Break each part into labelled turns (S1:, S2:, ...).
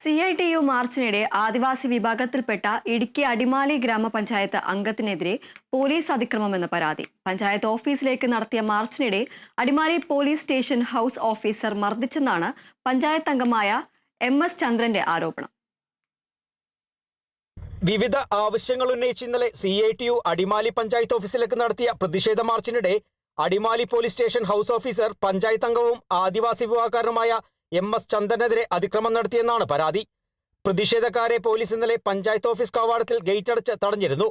S1: C I T U മാർച്ചിനിടെ ആദിവാസി വിഭാഗത്തിൽപ്പെട്ട ഇടുക്കി അടിമാലി ഗ്രാമപഞ്ചായത്ത് അംഗത്തിനെതിരെ പോലീസ് അതിക്രമമെന്ന് പരാതി. പഞ്ചായത്ത് ഓഫീസിലേക്ക് നടത്തിയ മാർച്ചിനിടെ Adimali police station house officer മർദ്ദിച്ചെന്നാണ് panchayat അംഗമായ എം എസ് ചന്ദ്രന്റെ ആരോപണം.
S2: വിവിധ ആവശ്യങ്ങൾ ഉന്നയിച്ച് ഇന്നലെ C I T U Adimali panchayat ഓഫീസിലേക്ക് നടത്തിയ പ്രതിഷേധ മാർച്ചിനിടെ Adimali police station house officer panchayat അംഗവും ആദിവാസി വിഭാഗക്കാരനുമായ എം എസ് ചന്ദനെതിരെ അതിക്രമം നടത്തിയെന്നാണ് പരാതി. പ്രതിഷേധക്കാരെ പോലീസ് ഇന്നലെ പഞ്ചായത്ത് ഓഫീസ് കവാടത്തിൽ ഗേറ്റ് അടച്ച് തടഞ്ഞിരുന്നു.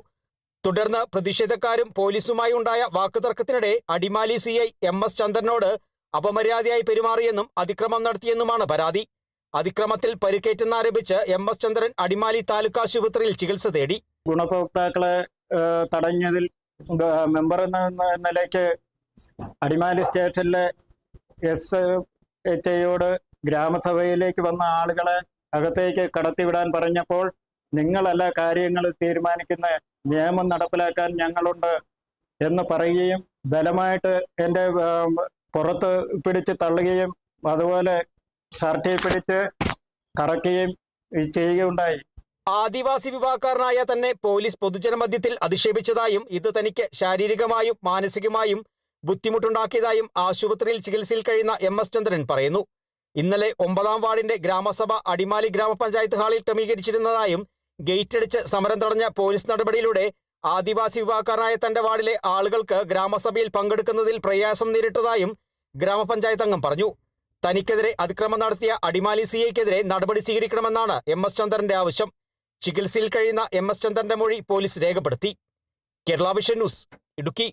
S2: തുടർന്ന് പ്രതിഷേധക്കാരും പോലീസുമായി ഉണ്ടായ വാക്കുതർക്കത്തിനിടെ Adimali C I M S ചന്ദ്രനോട് അപമര്യാദയായി പെരുമാറിയെന്നും അതിക്രമം നടത്തിയെന്നുമാണ് പരാതി. അതിക്രമത്തിൽ പരിക്കേറ്റെന്നാരോപിച്ച് എം എസ് ചന്ദ്രൻ അടിമാലി താലൂക്ക് ആശുപത്രിയിൽ ചികിത്സ തേടി.
S3: ഗുണഭോക്താക്കളെ തടഞ്ഞതിൽ മെമ്പർ എന്ന നിലയ്ക്ക് അടിമാലി സ്റ്റേഷനിലെ എസ് എച്ച് ഐയോട് ഗ്രാമസഭയിലേക്ക് വന്ന ആളുകളെ അകത്തേക്ക് കടത്തിവിടാൻ പറഞ്ഞപ്പോൾ നിങ്ങളല്ല കാര്യങ്ങൾ തീരുമാനിക്കുന്ന നിയമം നടപ്പിലാക്കാൻ ഞങ്ങളുണ്ട് എന്ന് പറയുകയും ബലമായിട്ട് എന്റെ പുറത്ത് പിടിച്ച് തള്ളുകയും അതുപോലെ ഷർട്ടിൽ പിടിച്ച് കറക്കുകയും ചെയ്യുകയുണ്ടായി.
S2: ആദിവാസി വിഭാഗക്കാരനായ തന്നെ പോലീസ് പൊതുജനമധ്യത്തിൽ അധിക്ഷേപിച്ചതായും ഇത് തനിക്ക് ശാരീരികമായും മാനസികമായും ബുദ്ധിമുട്ടുണ്ടാക്കിയതായും ആശുപത്രിയിൽ ചികിത്സയിൽ കഴിയുന്ന എം എസ് ചന്ദ്രൻ പറയുന്നു. ഇന്നലെ ഒമ്പതാം വാർഡിന്റെ ഗ്രാമസഭ അടിമാലി ഗ്രാമപഞ്ചായത്ത് ഹാളിൽ ക്രമീകരിച്ചിരുന്നതായും ഗേറ്റടിച്ച് സമരം തടഞ്ഞ പോലീസ് നടപടിയിലൂടെ ആദിവാസി വിഭാഗക്കാരനായ തന്റെ വാർഡിലെ ആളുകൾക്ക് ഗ്രാമസഭയിൽ പങ്കെടുക്കുന്നതിൽ പ്രയാസം നേരിട്ടതായും ഗ്രാമപഞ്ചായത്ത് അംഗം പറഞ്ഞു. തനിക്കെതിരെ അതിക്രമം നടത്തിയ അടിമാലി സി ഐക്കെതിരെ നടപടി സ്വീകരിക്കണമെന്നാണ് എം എസ് ചന്ദ്രന്റെ ആവശ്യം. ചികിത്സയിൽ കഴിയുന്ന എം എസ് ചന്ദ്രന്റെ മൊഴി പോലീസ് രേഖപ്പെടുത്തി. Kerala Vision News Idukki.